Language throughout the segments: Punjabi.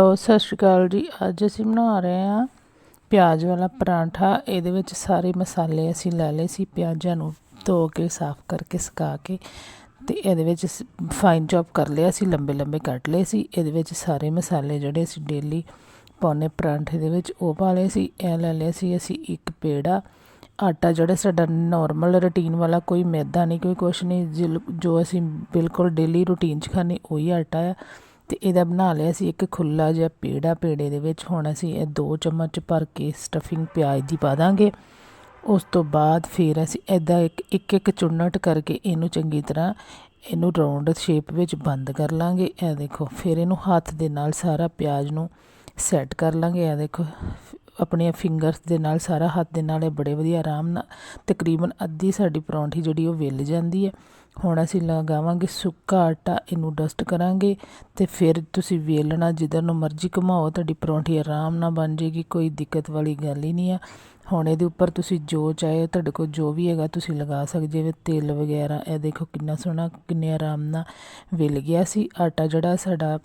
ਹੈਲੋ ਸਤਿ ਸ਼੍ਰੀ ਅਕਾਲ ਜੀ। ਅੱਜ ਅਸੀਂ ਬਣਾ ਰਹੇ ਹਾਂ ਪਿਆਜ਼ ਵਾਲਾ ਪਰਾਂਠਾ। ਇਹਦੇ ਵਿੱਚ ਸਾਰੇ ਮਸਾਲੇ ਅਸੀਂ ਲੈ ਲਏ ਸੀ ਪਿਆਜ਼ਾਂ ਨੂੰ ਧੋ ਕੇ, ਸਾਫ਼ ਕਰਕੇ, ਸੁਕਾ ਕੇ ਤੇ ਇਹਦੇ ਵਿੱਚ ਫਾਈਨ ਚੌਪ ਕਰ ਲਿਆ ਸੀ, ਲੰਬੇ ਲੰਬੇ ਕੱਟ ਲਏ ਸੀ। ਇਹਦੇ ਵਿੱਚ ਸਾਰੇ ਮਸਾਲੇ ਜਿਹੜੇ ਅਸੀਂ ਡੇਲੀ ਪਾਉਨੇ ਪਰਾਂਠੇ ਦੇ ਵਿੱਚ, ਉਹ ਪਾ ਲਏ ਸੀ। ਇਹ ਲੈ ਲਿਆ ਸੀ ਅਸੀਂ ਇੱਕ ਪੇੜਾ। ਆਟਾ ਜਿਹੜਾ ਸਾਡਾ ਨਾਰਮਲ ਰੁਟੀਨ ਵਾਲਾ, ਕੋਈ ਮੈਦਾ ਨਹੀਂ, ਕੋਈ ਕੁਛ ਨਹੀਂ, ਜਿਲ- ਜੋ ਅਸੀਂ ਬਿਲਕੁਲ ਡੇਲੀ ਰੁਟੀਨ 'ਚ ਖਾਂਦੇ ਉਹੀ ਆਟਾ ਆ। ਤੇ ਇਹਦਾ ਬਣਾ ਲਿਆ ਸੀ ਇੱਕ ਖੁੱਲਾ ਜਿਹਾ ਪੇੜਾ। ਪੇੜੇ ਦੇ ਵਿੱਚ ਹੁਣ ਅਸੀਂ ਇਹ ਦੋ ਚਮਚ ਭਰ ਕੇ ਸਟਫਿੰਗ ਪਿਆਜ਼ ਦੀ ਪਾ ਦਾਂਗੇ। ਉਸ ਤੋਂ ਬਾਅਦ ਫਿਰ ਅਸੀਂ ਐਦਾਂ ਇੱਕ ਇੱਕ ਇੱਕ ਚੁੰਨਟ ਕਰਕੇ ਇਹਨੂੰ ਚੰਗੀ ਤਰ੍ਹਾਂ ਇਹਨੂੰ ਰਾਉਂਡ ਸ਼ੇਪ ਵਿੱਚ ਬੰਦ ਕਰ ਲਾਂਗੇ। ਇਹ ਦੇਖੋ, ਫਿਰ ਇਹਨੂੰ ਹੱਥ ਦੇ ਨਾਲ ਸਾਰਾ ਪਿਆਜ਼ ਨੂੰ ਸੈੱਟ ਕਰ ਲਾਂਗੇ। ਇਹ ਦੇਖੋ ਆਪਣੀਆਂ ਫਿੰਗਰਸ ਦੇ ਨਾਲ, ਸਾਰਾ ਹੱਥ ਦੇ ਨਾਲ ਇਹ ਬੜੇ ਵਧੀਆ ਆਰਾਮ ਨਾਲ, ਤਕਰੀਬਨ ਅੱਧੀ ਸਾਡੀ ਪਰੌਂਠੀ ਜਿਹੜੀ ਉਹ ਵਿਲ ਜਾਂਦੀ ਹੈ। ਹੁਣ ਅਸੀਂ ਲਗਾਵਾਂਗੇ ਸੁੱਕਾ ਆਟਾ, ਇਹਨੂੰ ਡਸਟ ਕਰਾਂਗੇ ਤੇ ਫਿਰ ਤੁਸੀਂ ਵੇਲਣਾ ਜਿੱਧਰ ਨੂੰ ਮਰਜ਼ੀ ਘੁਮਾਓ, ਤੁਹਾਡੀ ਪਰੌਂਠੀ ਆਰਾਮ ਨਾਲ ਬਣ ਜੇਗੀ ਕੋਈ ਦਿੱਕਤ ਵਾਲੀ ਗੱਲ ਹੀ ਨਹੀਂ ਆ। ਹੁਣ ਇਹਦੇ ਉੱਪਰ ਤੁਸੀਂ ਜੋ ਚਾਹੇ, ਤੁਹਾਡੇ ਕੋਲ ਜੋ ਵੀ ਹੈਗਾ ਤੁਸੀਂ ਲਗਾ ਸਕਦੇ ਹੋ, ਤੇਲ ਵਗੈਰਾ, ਇਹ ਦੇਖੋ ਕਿੰਨਾ ਸੋਹਣਾ, ਕਿੰਨੇ ਆਰਾਮ ਨਾਲ ਵਿਲ ਗਿਆ ਸੀ। ਆਟਾ ਜਿਹੜਾ ਸਾਡਾ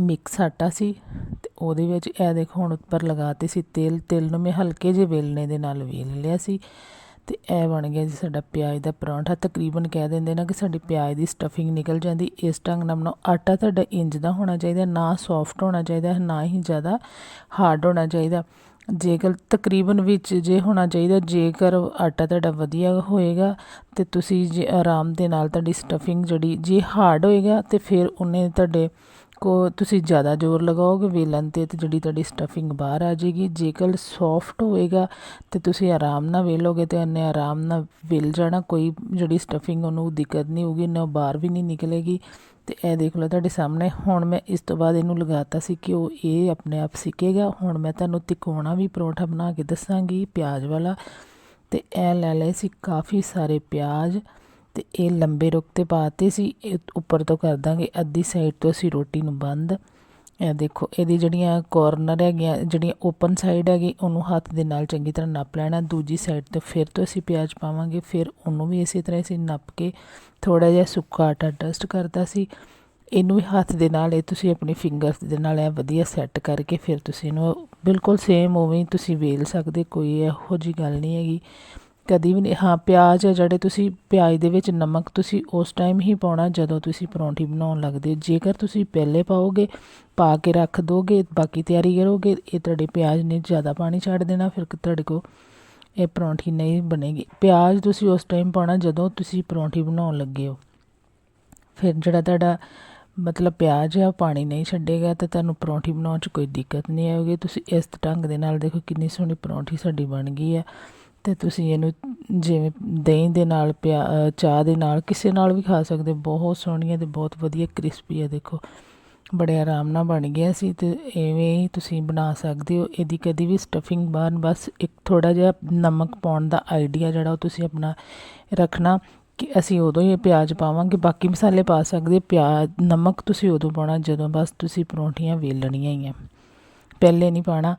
ਮਿਕਸ ਆਟਾ ਸੀ ਅਤੇ ਉਹਦੇ ਵਿੱਚ ਇਹ ਦੇਖੋ ਹੁਣ ਉੱਪਰ ਲਗਾ ਤੇ ਸੀ ਤੇਲ ਤੇਲ ਨੂੰ ਮੈਂ ਹਲਕੇ ਜਿਹੇ ਵੇਲਣੇ ਦੇ ਨਾਲ ਵੇਲ ਲਿਆ ਸੀ ਤੇ ਇਹ ਬਣ ਗਿਆ ਜੀ ਸਾਡਾ ਪਿਆਜ਼ ਦਾ ਪਰੌਂਠਾ। ਤਕਰੀਬਨ ਕਹਿ ਦਿੰਦੇ ਨਾ ਕਿ ਸਾਡੀ ਪਿਆਜ਼ ਦੀ ਸਟਫਿੰਗ ਨਿਕਲ ਜਾਂਦੀ, ਇਸ ਢੰਗ ਨਾਲ ਬਣਾਓ ਆਟਾ ਤੁਹਾਡਾ ਇੰਜ ਦਾ ਹੋਣਾ ਚਾਹੀਦਾ, ਨਾ ਸੌਫਟ ਹੋਣਾ ਚਾਹੀਦਾ, ਨਾ ਹੀ ਜ਼ਿਆਦਾ ਹਾਰਡ ਹੋਣਾ ਚਾਹੀਦਾ। ਜੇਕਰ ਤਕਰੀਬਨ ਵਿੱਚ ਜੇ ਹੋਣਾ ਚਾਹੀਦਾ, ਜੇਕਰ ਆਟਾ ਤੁਹਾਡਾ ਵਧੀਆ ਹੋਏਗਾ ਤੇ ਤੁਸੀਂ ਜੇ ਆਰਾਮ ਦੇ ਨਾਲ ਤੁਹਾਡੀ ਸਟਫਿੰਗ ਜਿਹੜੀ, ਜੇ ਹਾਰਡ ਹੋਏਗਾ ਤੇ ਫਿਰ ਉਹਨੇ ਤੁਹਾਡੇ ਕੋ ਤੁਸੀਂ ਜ਼ਿਆਦਾ ਜ਼ੋਰ ਲਗਾਓਗੇ ਵੇਲਣ 'ਤੇ ਤਾਂ ਜਿਹੜੀ ਤੁਹਾਡੀ ਸਟਫਿੰਗ ਬਾਹਰ ਆ ਜਾਏਗੀ। ਜੇਕਰ ਸੋਫਟ ਹੋਏਗਾ ਤਾਂ ਤੁਸੀਂ ਆਰਾਮ ਨਾਲ ਵੇਲੋਗੇ ਤਾਂ ਉਹਨੇ ਆਰਾਮ ਨਾਲ ਵਿਲ ਜਾਣਾ। ਕੋਈ ਜਿਹੜੀ ਸਟਫਿੰਗ ਉਹਨੂੰ ਦਿੱਕਤ ਨਹੀਂ ਹੋਊਗੀ, ਨਾ ਬਾਹਰ ਵੀ ਨਹੀਂ ਨਿਕਲੇਗੀ। ਤੇ ਇਹ ਦੇਖ ਲਓ ਤੁਹਾਡੇ ਸਾਹਮਣੇ। ਹੁਣ ਮੈਂ ਇਸ ਤੋਂ ਬਾਅਦ ਇਹਨੂੰ ਲਗਾਤਾ ਸੀ ਕਿ ਉਹ ਇਹ ਆਪਣੇ ਆਪ ਸਿੱਕੇਗਾ। ਹੁਣ ਮੈਂ ਤੁਹਾਨੂੰ ਤਿਕੋਣਾ ਵੀ ਪਰੌਂਠਾ ਬਣਾ ਕੇ ਦੱਸਾਂਗੀ, ਪਿਆਜ਼ ਵਾਲਾ। ਤੇ ਇਹ ਲੈ ਲਏ ਸੀ ਕਾਫੀ ਸਾਰੇ ਪਿਆਜ਼। ਅਤੇ ਇਹ ਲੰਬੇ ਰੁੱਖ ਤੇ ਪਾਤੇ ਸੀ। ਇਹ ਉੱਪਰ ਤੋਂ ਕਰ ਦਾਂਗੇ। ਅੱਧੀ ਸਾਈਡ ਤੋਂ ਅਸੀਂ ਰੋਟੀ ਨੂੰ ਬੰਦ। ਇਹ ਦੇਖੋ, ਇਹਦੀ ਜਿਹੜੀਆਂ ਕੋਰਨਰ ਹੈਗੀਆਂ, ਜਿਹੜੀਆਂ ਓਪਨ ਸਾਈਡ ਹੈਗੀ, ਉਹਨੂੰ ਹੱਥ ਦੇ ਨਾਲ ਚੰਗੀ ਤਰ੍ਹਾਂ ਨੱਪ ਲੈਣਾ। ਦੂਜੀ ਸਾਈਡ ਤੋਂ ਫਿਰ ਤੋਂ ਅਸੀਂ ਪਿਆਜ਼ ਪਾਵਾਂਗੇ। ਫਿਰ ਉਹਨੂੰ ਵੀ ਇਸੇ ਤਰ੍ਹਾਂ ਅਸੀਂ ਨੱਪ ਕੇ ਥੋੜਾ ਜਿਹਾ ਸੁੱਕਾ ਆਟਾ ਡਸਟ ਕਰਦਾ ਸੀ। ਇਹਨੂੰ ਵੀ ਹੱਥ ਦੇ ਨਾਲ, ਇਹ ਤੁਸੀਂ ਆਪਣੀ ਫਿੰਗਰਸ ਦੇ ਨਾਲ ਇਹ ਵਧੀਆ ਸੈੱਟ ਕਰਕੇ ਫਿਰ ਤੁਸੀਂ ਇਹਨੂੰ ਬਿਲਕੁਲ ਸੇਮ ਉਵੇਂ ਤੁਸੀਂ ਵੇਲ ਸਕਦੇ। ਕੋਈ ਇਹੋ ਜੀ ਗੱਲ ਨਹੀਂ ਹੈਗੀ। ਕਦੀ ਵੀ ਨਹੀਂ। ਹਾਂ, ਪਿਆਜ਼ ਆ ਜਿਹੜੇ ਤੁਸੀਂ ਪਿਆਜ਼ ਦੇ ਵਿੱਚ ਨਮਕ ਤੁਸੀਂ ਉਸ ਟਾਈਮ ਹੀ ਪਾਉਣਾ ਜਦੋਂ ਤੁਸੀਂ ਪਰੌਂਠੀ ਬਣਾਉਣ ਲੱਗਦੇ ਹੋ। ਜੇਕਰ ਤੁਸੀਂ ਪਹਿਲੇ ਪਾਓਗੇ, ਪਾ ਕੇ ਰੱਖ ਦੋਗੇ, ਬਾਕੀ ਤਿਆਰੀ ਕਰੋਗੇ, ਇਹ ਤੁਹਾਡੇ ਪਿਆਜ਼ ਨੇ ਜ਼ਿਆਦਾ ਪਾਣੀ ਛੱਡ ਦੇਣਾ, ਫਿਰ ਤੁਹਾਡੇ ਕੋ ਇਹ ਪਰੌਂਠੀ ਨਹੀਂ ਬਣੇਗੀ। ਪਿਆਜ਼ ਤੁਸੀਂ ਉਸ ਟਾਈਮ ਪਾਉਣਾ ਜਦੋਂ ਤੁਸੀਂ ਪਰੌਂਠੀ ਬਣਾਉਣ ਲੱਗੇ ਹੋ। ਫਿਰ ਜਿਹੜਾ ਤੁਹਾਡਾ ਮਤਲਬ ਪਿਆਜ਼ ਆ ਪਾਣੀ ਨਹੀਂ ਛੱਡੇਗਾ ਤੇ ਤੁਹਾਨੂੰ ਪਰੌਂਠੀ ਬਣਾਉਣ 'ਚ ਕੋਈ ਦਿੱਕਤ ਨਹੀਂ ਆਉਗੀ ਤੁਸੀਂ ਇਸ ਢੰਗ ਦੇ ਨਾਲ ਦੇਖੋ ਕਿੰਨੀ ਸੋਹਣੀ ਪਰੌਂਠੀ ਸਾਡੀ ਬਣ ਗਈ ਹੈ ਅਤੇ ਤੁਸੀਂ ਇਹਨੂੰ ਜਿਵੇਂ ਦਹੀਂ ਦੇ ਨਾਲ, ਪਿਆ ਚਾਹ ਦੇ ਨਾਲ ਕਿਸੇ ਨਾਲ ਵੀ ਖਾ ਸਕਦੇ ਬਹੁਤ ਸੋਹਣੀ ਹੈ ਤੇ ਬਹੁਤ ਵਧੀਆ ਕ੍ਰਿਸਪੀ ਹੈ ਦੇਖੋ। ਬੜੇ ਆਰਾਮ ਨਾਲ ਬਣ ਗਿਆ ਸੀ ਅਤੇ ਇਵੇਂ ਹੀ ਤੁਸੀਂ ਬਣਾ ਸਕਦੇ ਹੋ। ਇਹਦੀ ਕਦੀ ਵੀ ਸਟਫਿੰਗ ਬਾਹਰ, ਬਸ ਇੱਕ ਥੋੜਾ ਜਿਹਾ ਨਮਕ ਪਾਉਣ ਦਾ ਆਈਡੀਆ ਜਿਹੜਾ ਉਹ ਤੁਸੀਂ ਆਪਣਾ ਰੱਖਣਾ ਕਿ ਅਸੀਂ ਉਦੋਂ ਹੀ ਪਿਆਜ਼ ਪਾਵਾਂਗੇ। ਬਾਕੀ ਮਸਾਲੇ ਪਾ ਸਕਦੇ ਪਿਆਜ਼, ਨਮਕ ਤੁਸੀਂ ਉਦੋਂ ਪਾਉਣਾ ਜਦੋਂ ਬਸ ਤੁਸੀਂ ਪਰੌਂਠੀਆਂ ਵੇਲਣੀਆਂ ਹੀ ਆ। ਪਹਿਲੇ ਨਹੀਂ ਪਾਣਾ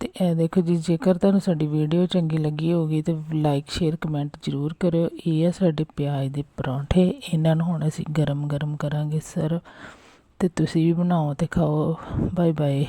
ਅਤੇ ਇਹ ਦੇਖੋ ਜੀ, ਜੇਕਰ ਤੁਹਾਨੂੰ ਸਾਡੀ ਵੀਡੀਓ ਚੰਗੀ ਲੱਗੀ ਹੋਗੀ ਤਾਂ ਲਾਈਕ ਸ਼ੇਅਰ ਕਮੈਂਟ ਜ਼ਰੂਰ ਕਰਿਓ। ਇਹ ਆ ਸਾਡੇ ਪਿਆਜ਼ ਦੇ ਪਰੌਂਠੇ। ਇਹਨਾਂ ਨੂੰ ਹੁਣ ਅਸੀਂ ਗਰਮ ਗਰਮ ਕਰਾਂਗੇ ਸਰ ਤੇ ਤੁਸੀਂ ਵੀ ਬਣਾਓ ਤੇ ਖਾਓ। Bye bye